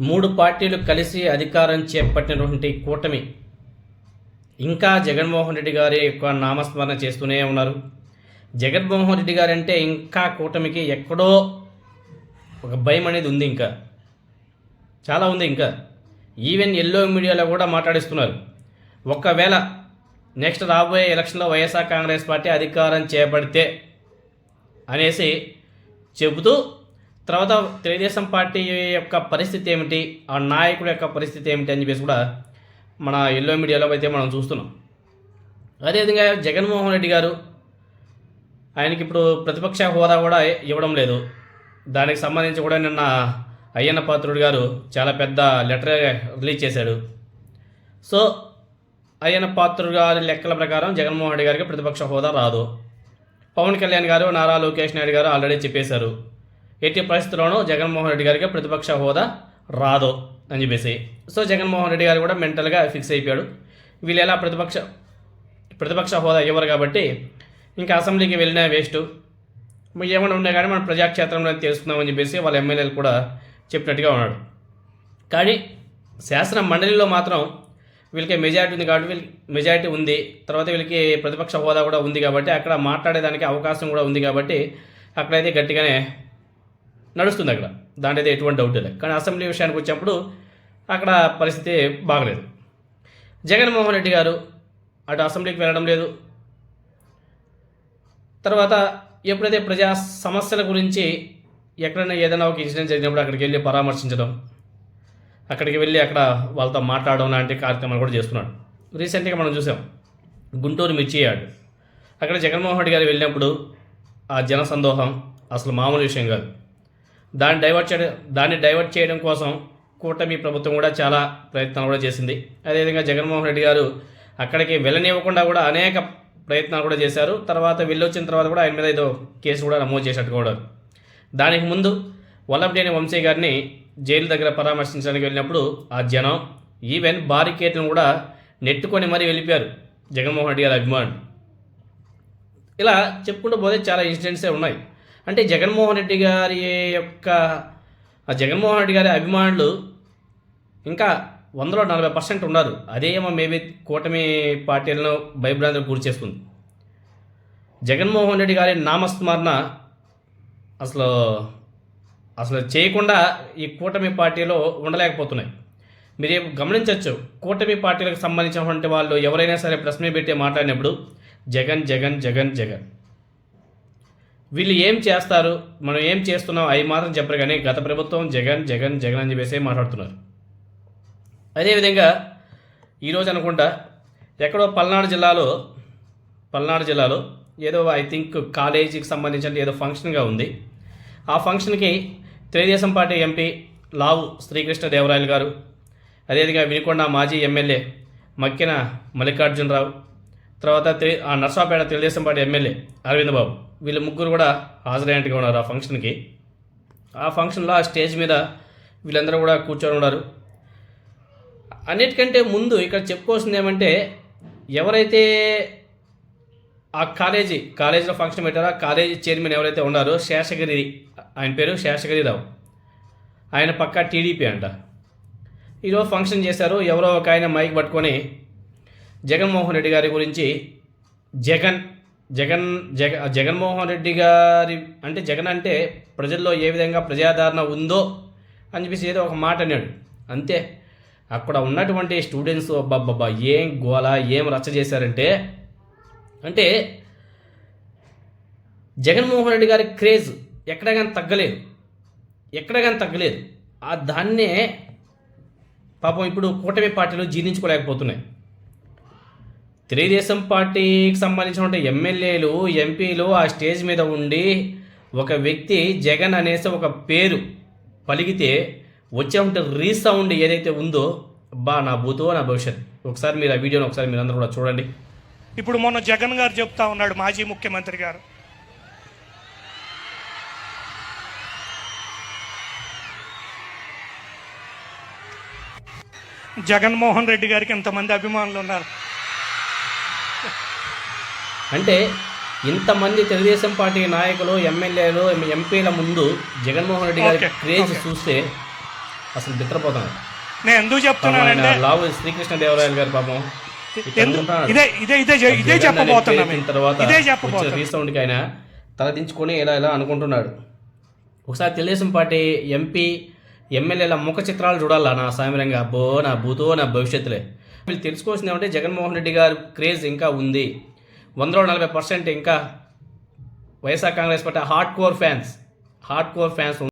మూడు పార్టీలు కలిసి అధికారం చేపట్టినటువంటి కూటమి. ఇంకా జగన్మోహన్ రెడ్డి గారి యొక్క నామస్మరణ చేస్తూనే ఉన్నారు. జగన్మోహన్ రెడ్డి గారు అంటే ఇంకా కూటమికి ఎక్కడో ఒక భయం అనేది ఉంది ఇంకా. చాలా ఉంది ఇంకా. ఈవెన్ ఎల్లో మీడియాలో కూడా మాట్లాడిస్తున్నారు. ఒకవేళ నెక్స్ట్ రాబోయే ఎలక్షన్లో వైఎస్ఆర్ కాంగ్రెస్ పార్టీ అధికారం చేపడితే అనేసి చెబుతూ తర్వాత తెలుగుదేశం పార్టీ యొక్క పరిస్థితి ఏమిటి? ఆ నాయకుడి యొక్క పరిస్థితి ఏమిటి అని చెప్పేసి కూడా మన ఎల్లో మీడియాలో అయితే మనం చూస్తున్నాం. అదేవిధంగా జగన్మోహన్ రెడ్డి గారు ఆయనకి ఇప్పుడు ప్రతిపక్ష హోదా కూడా ఇవ్వడం లేదు. దానికి సంబంధించి కూడా నిన్న అయ్యన్న పాత్రుడు గారు చాలా పెద్ద లెటర్ రిలీజ్ చేశాడు. సో అయ్యన్న పాత్రుడు గారి లెక్కల ప్రకారం జగన్మోహన్ రెడ్డి గారికి ప్రతిపక్ష హోదా రాదు. పవన్ కళ్యాణ్ గారు నారా లోకేష్ నాయుడు గారు ఆల్రెడీ చెప్పేశారు. ఎట్టి పరిస్థితుల్లోనూ జగన్మోహన్ రెడ్డి గారికి ప్రతిపక్ష హోదా రాదు అని చెప్పేసి. సో జగన్మోహన్ రెడ్డి గారు కూడా మెంటల్గా ఫిక్స్ అయిపోయాడు. వీళ్ళు ఎలా ప్రతిపక్ష ప్రతిపక్ష హోదా ఇవ్వరు కాబట్టి ఇంకా అసెంబ్లీకి వెళ్ళినా వేస్ట్. ఏమైనా ఉన్నా కానీ మనం ప్రజాక్షేత్రంలో తెలుసుకుందామని చెప్పేసి వాళ్ళ ఎమ్మెల్యేలు కూడా చెప్పినట్టుగా ఉన్నాడు. కానీ శాసన మండలిలో మాత్రం వీళ్ళకి మెజారిటీ ఉంది కాబట్టి వీళ్ళకి మెజారిటీ ఉంది. తర్వాత వీళ్ళకి ప్రతిపక్ష హోదా కూడా ఉంది కాబట్టి అక్కడ మాట్లాడేదానికి అవకాశం కూడా ఉంది కాబట్టి అక్కడైతే గట్టిగానే నడుస్తుంది అక్కడ. దాని అయితే ఎటువంటి డౌట్ లేదు. కానీ అసెంబ్లీ విషయానికి వచ్చినప్పుడు అక్కడ పరిస్థితి బాగలేదు. జగన్మోహన్ రెడ్డి గారు అటు అసెంబ్లీకి వెళ్ళడం లేదు. తర్వాత ఎప్పుడైతే ప్రజా సమస్యల గురించి ఎక్కడైనా ఏదైనా ఒక ఇన్సిడెంట్ జరిగినప్పుడు అక్కడికి వెళ్ళి పరామర్శించడం అక్కడికి వెళ్ళి అక్కడ వాళ్ళతో మాట్లాడడం లాంటి కార్యక్రమాలు కూడా చేస్తున్నాడు. రీసెంట్గా మనం చూసాం. గుంటూరు మిర్చి యార్డ్. అక్కడ జగన్మోహన్ రెడ్డి గారు వెళ్ళినప్పుడు ఆ జన సందోహం అసలు మామూలు విషయం కాదు. దాన్ని డైవర్ట్ చేయడం దాన్ని డైవర్ట్ చేయడం కోసం కూటమి ప్రభుత్వం కూడా చాలా ప్రయత్నాలు కూడా చేసింది. అదేవిధంగా జగన్మోహన్ రెడ్డి గారు అక్కడికి వెళ్ళనివ్వకుండా కూడా అనేక ప్రయత్నాలు కూడా చేశారు. తర్వాత వెళ్ళొచ్చిన తర్వాత కూడా ఆయన మీద ఏదో కేసు కూడా నమోదు చేసినట్టు కూడా దానికి ముందు వల్లభనేని వంశీ గారిని జైలు దగ్గర పరామర్శించడానికి వెళ్ళినప్పుడు ఆ జనం ఈవెన్ బారికేట్లను కూడా నెట్టుకొని మరీ వెళ్ళిపోయారు జగన్మోహన్ రెడ్డి గారి అభిమానులు. ఇలా చెప్పుకుంటూ పోతే చాలా ఇన్సిడెంట్సే ఉన్నాయి. అంటే జగన్మోహన్ రెడ్డి గారి యొక్క ఆ జగన్మోహన్ రెడ్డి గారి అభిమానులు ఇంకా వందలో నలభై పర్సెంట్ ఉన్నారు. అదేమో మేబీ కూటమి పార్టీలను భయభ్రాంతులకు గురి చేస్తుంది. జగన్మోహన్ రెడ్డి గారి నామస్మరణ అసలు అసలు చేయకుండా ఈ కూటమి పార్టీలో ఉండలేకపోతున్నాయి. మీరు గమనించవచ్చు కూటమి పార్టీలకు సంబంధించినటువంటి వాళ్ళు ఎవరైనా సరే ప్రశ్న పెట్టి మాట్లాడినప్పుడు జగన్ జగన్ జగన్ జగన్ వీళ్ళు ఏం చేస్తారు? మనం ఏం చేస్తున్నాం? అవి మాత్రం చెప్పరు కానీ గత ప్రభుత్వం జగన్ జగన్ జగన్ అని చెప్పేసి మాట్లాడుతున్నారు. అదేవిధంగా ఈరోజు అనుకుంటా ఎక్కడో పల్నాడు జిల్లాలో పల్నాడు జిల్లాలో ఏదో ఐ థింక్ కాలేజీకి సంబంధించిన ఏదో ఫంక్షన్గా ఉంది. ఆ ఫంక్షన్కి తెలుగుదేశం పార్టీ ఎంపీ లావు శ్రీకృష్ణ దేవరాయలు గారు అదేవిధంగా వినుకొండ మాజీ ఎమ్మెల్యే మక్కిన మల్లికార్జునరావు తర్వాత ఆ నర్సాపేట తెలుగుదేశం పార్టీ ఎమ్మెల్యే అరవింద్ బాబు వీళ్ళు ముగ్గురు కూడా హాజరైనట్టుగా ఉన్నారు ఆ ఫంక్షన్కి. ఆ ఫంక్షన్లో ఆ స్టేజ్ మీద వీళ్ళందరూ కూడా కూర్చొని ఉన్నారు. అన్నిటికంటే ముందు ఇక్కడ చెప్పుకోవాల్సింది ఏమంటే ఎవరైతే ఆ కాలేజీ కాలేజీలో ఫంక్షన్ పెట్టారో ఆ కాలేజీ చైర్మన్ ఎవరైతే ఉన్నారో శేషగిరి ఆయన పేరు శేషగిరిరావు. ఆయన పక్కా టీడీపీ అంట. ఈరోజు ఫంక్షన్ చేశారు ఎవరో ఒక ఆయన మైక్ పట్టుకొని జగన్మోహన్ రెడ్డి గారి గురించి జగన్ జగన్ జగ జగన్మోహన్ రెడ్డి గారి అంటే జగన్ అంటే ప్రజల్లో ఏ విధంగా ప్రజాదరణ ఉందో అని చెప్పేసి ఏదో ఒక మాట అన్నాడు. అంతే. అక్కడ ఉన్నటువంటి స్టూడెంట్స్ అబ్బాబ్బా ఏం గోల ఏం రచ్చ చేశారంటే అంటే జగన్మోహన్ రెడ్డి గారి క్రేజ్ ఎక్కడ కానీ తగ్గలేదు. ఎక్కడ కానీ తగ్గలేదు. ఆ దాన్నే పాపం ఇప్పుడు కూటమి పార్టీలు జీర్ణించుకోలేకపోతున్నాయి. తెలుగుదేశం పార్టీకి సంబంధించినటువంటి ఎమ్మెల్యేలు ఎంపీలు ఆ స్టేజ్ మీద ఉండి ఒక వ్యక్తి జగన్ అనేసి ఒక పేరు పలికితే వచ్చే రీసౌండ్ ఏదైతే ఉందో బా నా భూతో నా భవిష్యత్. ఒకసారి మీరు ఆ వీడియోని ఒకసారి మీరు అందరూ కూడా చూడండి. ఇప్పుడు మొన్న జగన్ గారు చెప్తా ఉన్నాడు మాజీ ముఖ్యమంత్రి గారు. జగన్మోహన్ రెడ్డి గారికి ఎంతమంది అభిమానులు ఉన్నారు? అంటే ఇంతమంది తెలుగుదేశం పార్టీ నాయకులు ఎమ్మెల్యేలు ఎంపీల ముందు జగన్మోహన్ రెడ్డి గారి క్రేజ్. చూస్తే అసలు బిత్రపోతున్నాడు నేను ఎందుకు చెప్తున్నానంటే లావు శ్రీకృష్ణ దేవరాయలు గారు పాపం. ఇదే ఇదే ఇదే ఇదే జగన్ చెప్పబోతున్నా అనే పేరు తర్వాత ఇదే వచ్చిన చెప్పబోతున్నా రీసౌండ్కి ఆయన తల దించుకొని ఇలా ఇలా అనుకుంటున్నాడు. ఒకసారి తెలుగుదేశం పార్టీ ఎంపీ ఎమ్మెల్యేల ముఖ చిత్రాలు చూడాలా? నా సామిరంగా. అబ్బో నా భూతో నా భవిష్యత్తులే. వీళ్ళు తెలుసుకోవాల్సింది ఏమంటే జగన్మోహన్ రెడ్డి గారు క్రేజ్ ఇంకా ఉంది. వందలో నలభై పర్సెంట్ ఇంకా YSR Congress party hard core fans hard core fans